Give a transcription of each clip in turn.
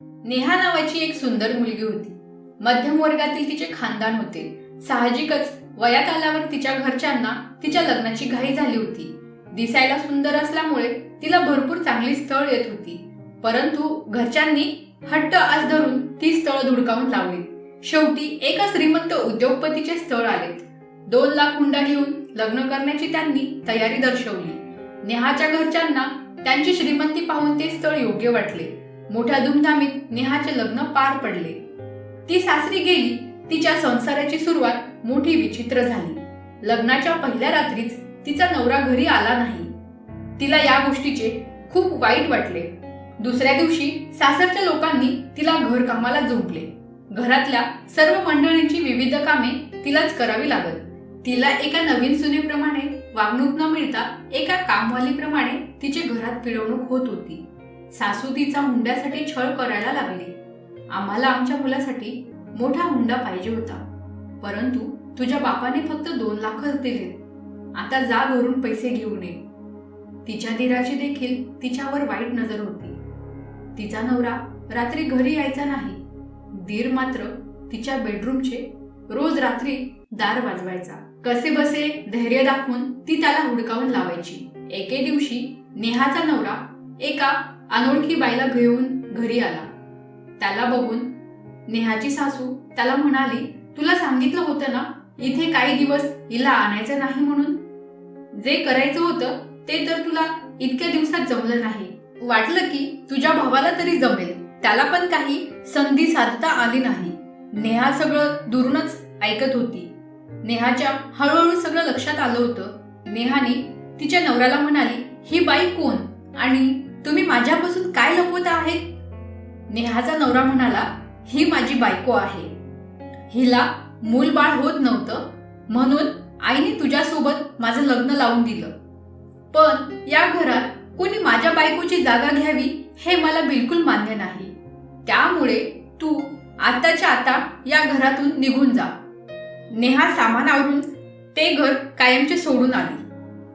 नेहा नावाची एक सुंदर मुलगी होती. मध्यम वर्गातील तिचे खानदान होते. साहजिकच वयात आल्यावर तिच्या घरच्यांना तिच्या लग्नाची घाई झाली होती. दिसायला सुंदर असल्यामुळे तिला भरपूर चांगली स्थळ येत होती. परंतु घरच्यांनी हट्ट आज धरून ती स्थळ धुडकावून लावली. शेवटी एका श्रीमंत उद्योगपतीचे स्थळ आलेत दोन लाख हुंडा घेऊन लग्न करण्याची त्यांनी तयारी दर्शवली. नेहाच्या घरच्यांना त्यांची श्रीमंती पाहून ते स्थळ योग्य वाटले. मोठ्या धुमधामीत नेहाचे लग्न पार पडले. ती सासरी गेली तिच्या संसाराची सुरुवात मोठी विचित्र झाली. लग्नाच्या पहिल्या रात्रीच तिचा नवरा घरी आला नाही. तिला या गोष्टीचे खूप वाईट वाटले. दुसऱ्या दिवशी सासरच्या लोकांनी तिला घरकामाला जोडले घरातल्या सर्व मंडळींची विविध कामे तिलाच करावी लागत. तिला एका नवीन सुनेप्रमाणे वागणूक न मिळता एका कामवालीप्रमाणे तिचे घरात पिळवणूक होत होती. सासू तिचा हुंड्यासाठी छळ करायला लागली. आम्हाला आमच्या मुलासाठी मोठा हुंडा पाहिजे होता. परंतु तुझ्या बापाने फक्त दोन लाखच दिले. आता जा घरून पैसे घेऊन ये. तिच्या दिराची देखील तिच्यावर वाईट नजर होती. तिचा नवरा रात्री घरी यायचा नाही. दीर मात्र तिच्या बेडरूमचे रोज रात्री दार वाजवायचा. कसे बसे धैर्य दाखवून ती त्याला हुडकावून लावायची. एके दिवशी नेहाचा नवरा एका अनोळखी बाईला घेऊन घरी आला. त्याला बघून नेहाची सासू त्याला म्हणाली तुला सांगितलं होतं ना इथे काही दिवस हिला आणायचं नाही म्हणून? जे करायचं होतं ते तर तुला इतक्या दिवसात जमलं नाही. वाटलं की तुझ्या भावाला तरी जमेल. त्याला पण काही संधी साधता आली नाही. नेहा सगळं दुरूनच ऐकत होती. नेहाच्या हळूहळू सगळं लक्षात आलं होतं. नेहाने तिच्या नवऱ्याला म्हणाली ही बाई कोण आणि तुम्ही माझ्यापासून काय लपवत आहेत? नेहाचा नवरा म्हणाला ही माझी बायको आहे. हिला मूल बाळ होत नव्हतं म्हणून आईने तुझ्यासोबत माझं लग्न लावून दिलं. पण या घरात कोणी माझ्या बायकोची जागा घ्यावी हे मला बिलकुल मान्य नाही. त्यामुळे तू आताच्या आता या घरातून निघून जा. नेहा सामान आवरून ते घर कायमचे सोडून आली.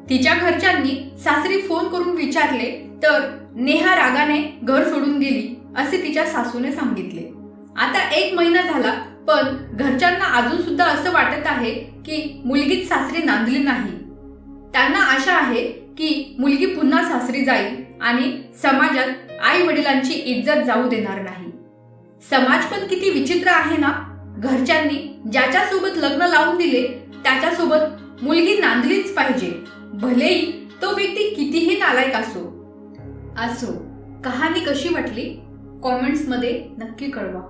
तिच्या घरच्यांनी सासरी फोन करून विचारले तर नेहा रागाने घर सोडून गेली असे तिच्या सासूने सांगितले. आता एक महिना झाला पण घरच्यांना अजून सुद्धा असं वाटत आहे की मुलगीच सासरी नांदली नाही. त्यांना आशा आहे की मुलगी पुन्हा सासरी जाईल आणि समाजात आई वडिलांची इज्जत जाऊ देणार नाही. समाज पण किती विचित्र आहे ना? घरच्यांनी ज्याच्यासोबत लग्न लावून दिले त्याच्यासोबत मुलगी नांदलीच पाहिजे. भलेही तो व्यक्ती कितीही नालायक असो असो कहाणी कशी वाटली कॉमेंट्समध्ये नक्की कळवा.